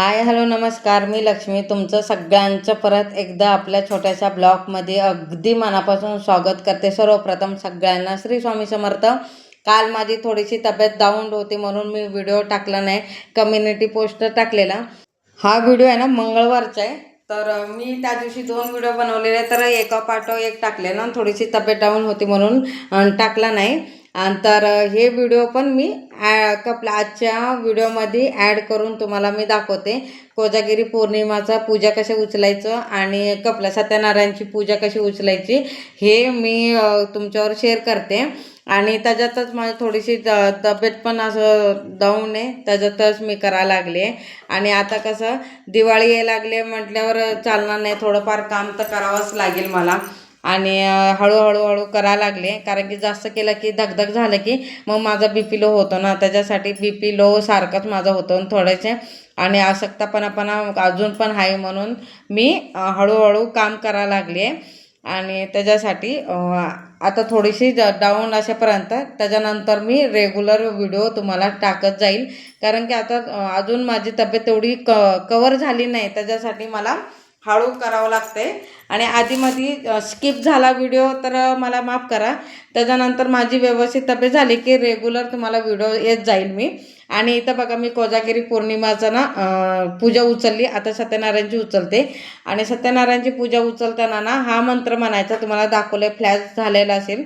Hi hello नमस्कार. मी लक्ष्मी. तुमचं सगळ्यांचं परत एकदा आपल्या छोट्याशा ब्लॉगमध्ये अगदी मनापासून स्वागत करते. सर्वप्रथम सगळ्यांना श्री स्वामी समर्थ. काल माझी थोडीशी तब्येत डाऊन होती म्हणून मी व्हिडिओ टाकला नाही. कम्युनिटी पोस्टर टाकलेला. हा व्हिडिओ आहे ना मंगळवारचा आहे. तर मी त्या दिवशी दोन व्हिडिओ बनवलेले. तर एका पाठो एक टाकले ना थोडीशी तब्येत डाऊन होती म्हणून टाकला नाही. तर हे व्हिडिओ पण मी ॲ कपला आजच्या व्हिडिओमध्ये ॲड करून तुम्हाला मी दाखवते. कोजागिरी पौर्णिमाचा पूजा कशी उचलायचं आणि कपला सत्यनारायणची पूजा कशी उचलायची हे मी तुमच्यावर शेअर करते. आणि त्याच्यातच माझी थोडीशी त तब्येत पण असं डाऊन आहे. त्याच्यातच मी करायला लागले. आणि आता कसं दिवाळी यायला लागले म्हटल्यावर चालणार नाही. थोडंफार काम तर करावंच लागेल मला. आणि हळूहळू हळू करायला लागले. कारण की जास्त केलं की धगधग झालं की मग माझा बी पी लो होतो ना. त्याच्यासाठी बी पी लो सारखंच माझं होतं आणि थोडेसे. आणि आसक्तपणापणा अजून पण आहे म्हणून मी हळूहळू काम करायला लागले. आणि त्याच्यासाठी आता थोडीशी डाऊन असेपर्यंत त्याच्यानंतर मी रेग्युलर व्हिडिओ तुम्हाला टाकत जाईल. कारण की आता अजून माझी तब्येत तेवढी क कवर झाली नाही. त्याच्यासाठी मला हळू करावं लागते आणि आधीमध्ये स्किप झाला व्हिडिओ तर मला माफ करा. त्याच्यानंतर माझी व्यवस्थित तब्येत झाली की रेग्युलर तुम्हाला व्हिडिओ येत जाईल मी. आणि इथं बघा मी कोजागिरी पौर्णिमाचं ना पूजा उचलली. आता सत्यनारायणची उचलते. आणि सत्यनारायणची पूजा उचलताना ना हा मंत्र म्हणायचा तुम्हाला दाखवलं फ्लॅश झालेला असेल.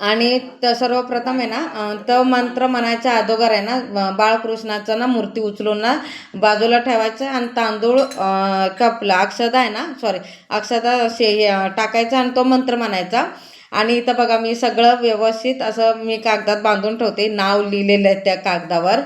आणि तर सर्वप्रथम आहे ना तो मंत्र म्हणायच्या अगोदर आहे ना बाळकृष्णाचं ना मूर्ती उचलून ना बाजूला ठेवायचं आणि तांदूळ कपला अक्षदा आहे ना सॉरी अक्षदा शे टाकायचा आणि तो मंत्र म्हणायचा. आणि इथं बघा मी सगळं व्यवस्थित असं मी कागदात बांधून ठेवते. नाव लिहिलेलं आहे त्या कागदावर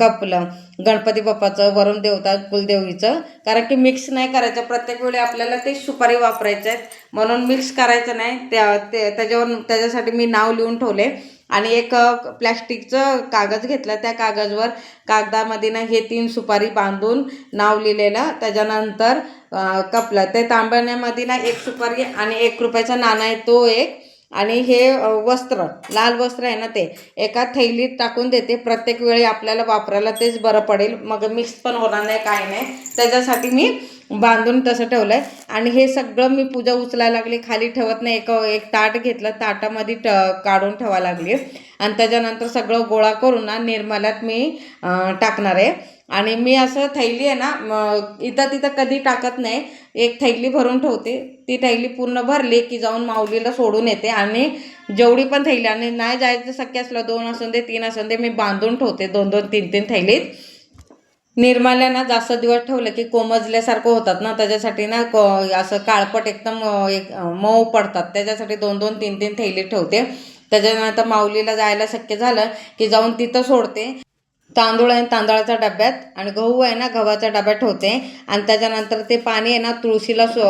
कपलं. गणपती बाप्पाचं वरुण देवता कुलदेवीचं. कारण की मिक्स नाही करायचं. प्रत्येक वेळी आपल्याला ते सुपारी वापरायचे आहेत. म्हणून मिक्स करायचं नाही. त्या ते त्याच्यावर त्याच्यासाठी मी नाव लिहून ठेवले. आणि एक प्लॅस्टिकचं कागद घेतला. त्या कागदवर कागदामध्ये ना हे तीन सुपारी बांधून नाव लिहिलेलं. त्याच्यानंतर कपलं. ते तांबण्यामध्ये ना एक सुपारी आणि एक रुपयाचा नाणा आहे तो एक. आणि हे वस्त्र लाल वस्त्र आहे ना ते एका थैलीत टाकून देते. प्रत्येक वेळी आपल्याला वापरायला तेच बरं पडेल. मग मिक्स पण होणार नाही काय नाही. त्याच्यासाठी मी बांधून तसं ठेवलं आहे आणि हे सगळं मी पूजा उचलायला लागली. खाली ठेवत नाही. एक एक ताट घेतलं. ताटामध्ये ट काढून ठेवायला लागली. आणि त्याच्यानंतर सगळं गोळा करून ना निर्मल्यात मी टाकणार आहे. आणि मी असं थैली आहे ना इथं तिथं कधी टाकत नाही. एक थैली भरून ठेवते. ती थैली पूर्ण भरली की जाऊन माऊलीला सोडून येते. आणि जेवढी पण थैली आणि नाही जायचं शक्य असलं दोन असून दे तीन असून दे मी बांधून ठेवते दोन दोन तीन तीन थैलीत. निर्माल्या ना जास्त दिवस ठेवलं की कोमजल्यासारखं होतात ना त्याच्यासाठी ना को असं काळपट एकदम एक मऊ पडतात. त्याच्यासाठी दोन दोन तीन तीन थैली ठेवते. त्याच्यानंतर माऊलीला जायला शक्य झालं की जाऊन तिथं सोडते. तांदूळ आहे तांदळाच्या डब्यात आणि गहू आहे ना गव्हाच्या डब्यात ठेवते. आणि त्याच्यानंतर ते पाणी आहे ना तुळशीला सो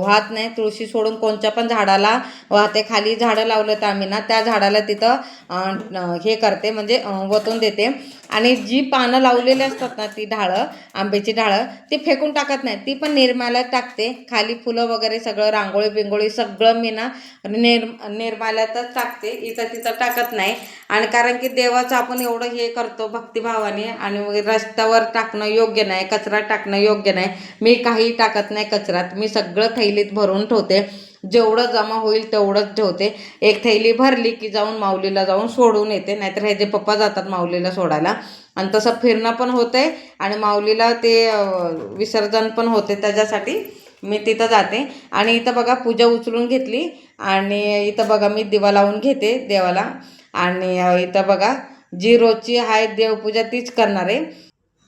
वाहत नाही. तुळशी सोडून कोणत्या पण झाडाला वाहते. खाली झाडं लावलं तर आम्ही ना त्या झाडाला तिथं हे करते म्हणजे वतून देते. आणि जी पानं लावलेली असतात ना ती ढाळं आंब्याची ढाळं ती फेकून टाकत नाही. ती पण निर्माल्यात टाकते. खाली फुलं वगैरे सगळं रांगोळी बिंगोळी सगळं मी ना निर निर्माल्यातच टाकते. इथं तिथं टाकत नाही. आणि कारण की देवाचं आपण एवढं हे करतो भक्तिभावाने आणि मग रस्त्यावर टाकणं योग्य नाही कचरा टाकणं योग्य नाही. मी काही टाकत नाही कचरात मी सगळं थैलीत भरून ठेवते. जेवढं जमा होईल तेवढंच ठेवते. एक थैली भरली की जाऊन माऊलीला जाऊन सोडून येते नाहीतर ह्याचे पप्पा जातात माऊलीला सोडायला. आणि तसं फिरणं पण होते आणि माऊलीला ते विसर्जन पण होते त्याच्यासाठी. मी तिथं जाते आणि इथं बघा पूजा उचलून घेतली आणि इथं बघा मी दिवा लावून घेते देवाला. आणि इथं बघा जी रोजची आहे देवपूजा तीच करणार आहे.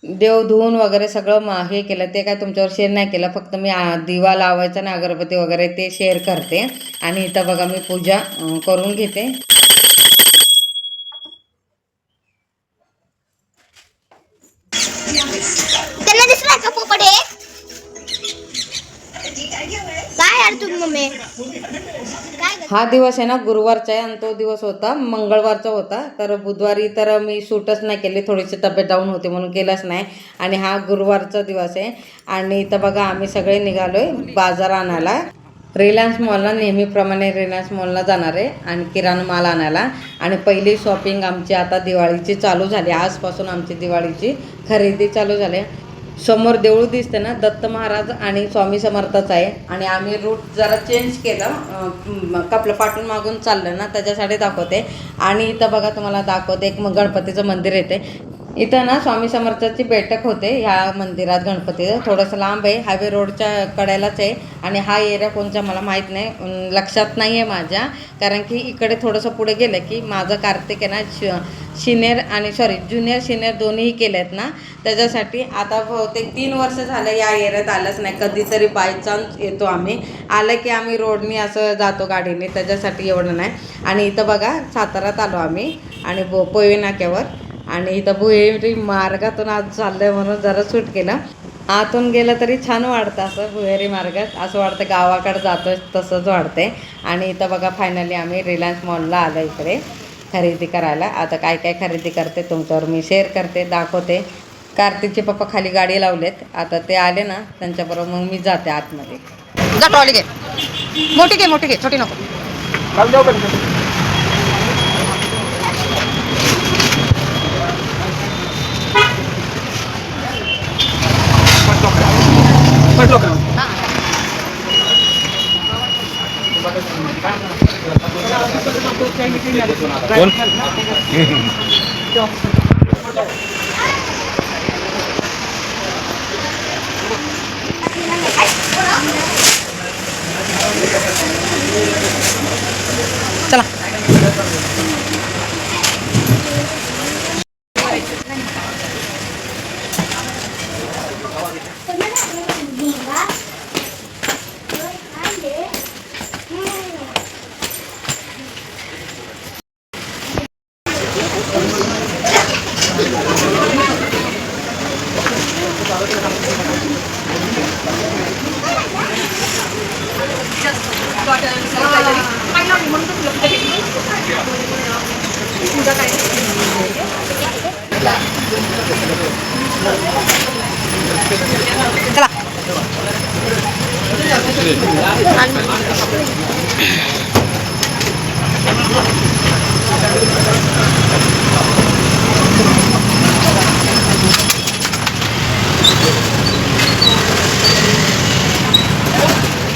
देव धुवून वगैरे सगळं मा हे केलं ते काय तुमच्यावर शेअर नाही केलं फक्त मी दिवा लावायचा ना अगरबत्ती वगैरे ते शेअर करते. आणि इथं बघा मी पूजा करून घेते. काय यार तुम्ही मम्मी? हा दिवस आहे ना गुरुवारचा आहे आणि तो दिवस होता मंगळवारचा होता. तर बुधवारी तर मी शूटच नाही केली थोडीशी तब्येत डाऊन होती म्हणून केलंच नाही. आणि हा गुरुवारचा दिवस आहे. आणि इथं बघा आम्ही सगळे निघालोय बाजार आणायला. रिलायन्स मॉलला नेहमीप्रमाणे रिलायन्स मॉलला जाणार आहे आणि किराणा माल आणायला. आणि पहिली शॉपिंग आमची आता दिवाळीची चालू झाली. आजपासून आमची दिवाळीची खरेदी चालू झाली. आहे. समोर देऊळ दिसते ना दत्त महाराज आणि स्वामी समर्थाचं आहे. आणि आम्ही रूट जरा चेंज केलं. कपलं पाठून मागून चाललं ना त्याच्यासाठी दाखवते. आणि इथं बघा तुम्हाला दाखवते एक मग गणपतीचं मंदिर येते. इथं ना स्वामी समर्थाची बैठक होते ह्या मंदिरात गणपतीचं. थोडंसं लांब आहे हायवे रोडच्या कडेलाच आहे. आणि हा एरिया कोणचा मला माहीत नाही लक्षात नाही आहे माझ्या. कारण की इकडे थोडंसं पुढे गेलं की माझं कार्तिक आहे ना श सिनियर आणि सॉरी ज्युनियर सिनियर दोन्हीही केले आहेत ना. त्याच्यासाठी आता बहुतेक तीन वर्ष झालं या एरियात आलंच नाही. कधीतरी बाय चान्स येतो आम्ही. आलं की आम्ही रोडनी असं जातो गाडीने त्याच्यासाठी एवढं नाही. आणि इथं बघा सातारात आलो आम्ही. आणि बो पोयवे नाक्यावर आणि इथं भुहेरी मार्गातून आज चाललंय म्हणून जरा सूट केलं. आतून गेलं तरी छान वाटतं असं भुहेरी मार्गात. असं वाटतं गावाकडे जातो तसंच वाटतंय. आणि इथं बघा फायनली आम्ही रिलायन्स मॉलला आलो इकडे खरेदी करायला. आता काय काय खरेदी करते तुमच्यावर मी शेअर करते दाखवते. कार्तिकचे पप्पा खाली गाडी लावलेत. आता ते आले ना त्यांच्याबरोबर मग मी जाते आतमध्ये. जा ट्रॉली घे. मोठी घे मोठी घे. छोटी नको. चला चला.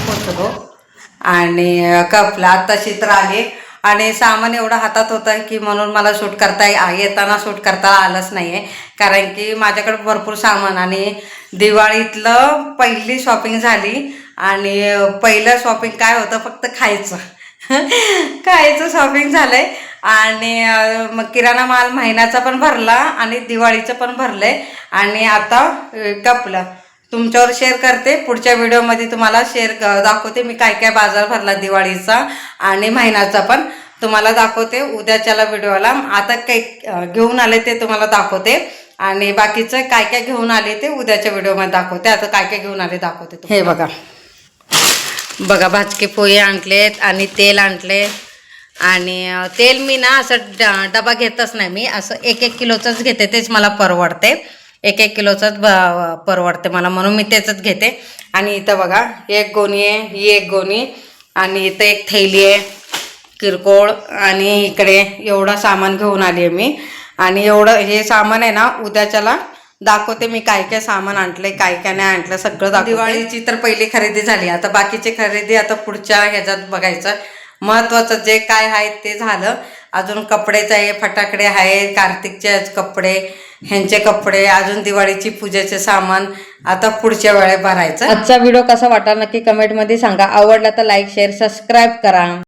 पोचलो आणि कपला तशी तर आली. आणि सामान एवढं हातात होतं की म्हणून मला शूट करता येताना शूट करता आलंच नाही आहे कारण की माझ्याकडे भरपूर सामान आणि दिवाळीतलं पहिली शॉपिंग झाली आणि पहिलं शॉपिंग काय होतं फक्त खायचं. खायचं शॉपिंग झालंय. आणि मग किराणा माल महिन्याचा पण भरला आणि दिवाळीचं पण भरलंय. आणि आता कपलं. तुमच्यावर शेअर करते. पुढच्या व्हिडिओमध्ये तुम्हाला शेअर दाखवते मी काय काय बाजार भरला दिवाळीचा आणि महिन्याचा पण. तुम्हाला दाखवते उद्याच्याला व्हिडिओला आता काही घेऊन आले ते तुम्हाला दाखवते. आणि बाकीचं काय काय घेऊन आले ते उद्याच्या व्हिडिओमध्ये दाखवते. आता काय काय घेऊन आले दाखवते हे बघा. बघा भाजके पोहे आणलेत आणि तेल आणले आणि तेल मी ना असं डबा घेतच नाही मी. असं एक एक किलोचंच घेते तेच मला परवडते. एक एक किलोचंच ब- परवडते मला म्हणून मी त्याचंच घेते. आणि इथं बघा एक गोणी आहे ही एक गोणी. आणि इथं एक थैली आहे किरकोळ. आणि इकडे एवढं सामान घेऊन आली आहे मी. आणि एवढं हे सामान आहे ना उद्याच्याला दाखवते मी काय काय सामान आणलंय काय काय नाही आणलं सगळं दाखव दिवाळीची तर पहिली खरेदी झाली. आता बाकीची खरेदी आता पुढच्या ह्याच्यात बघायचं. महत्वाचं जे काय आहे ते झालं. अजून कपडेच आहे फटाकडे आहे कार्तिकचे कपडे. ह्यांचे कपडे अजून दिवाळीची पूजेचे सामान आता पुढच्या वेळे भरायचं. आजचा व्हिडिओ कसा वाटला नक्की कमेंटमध्ये सांगा. आवडला तर लाईक शेअर सबस्क्राईब करा.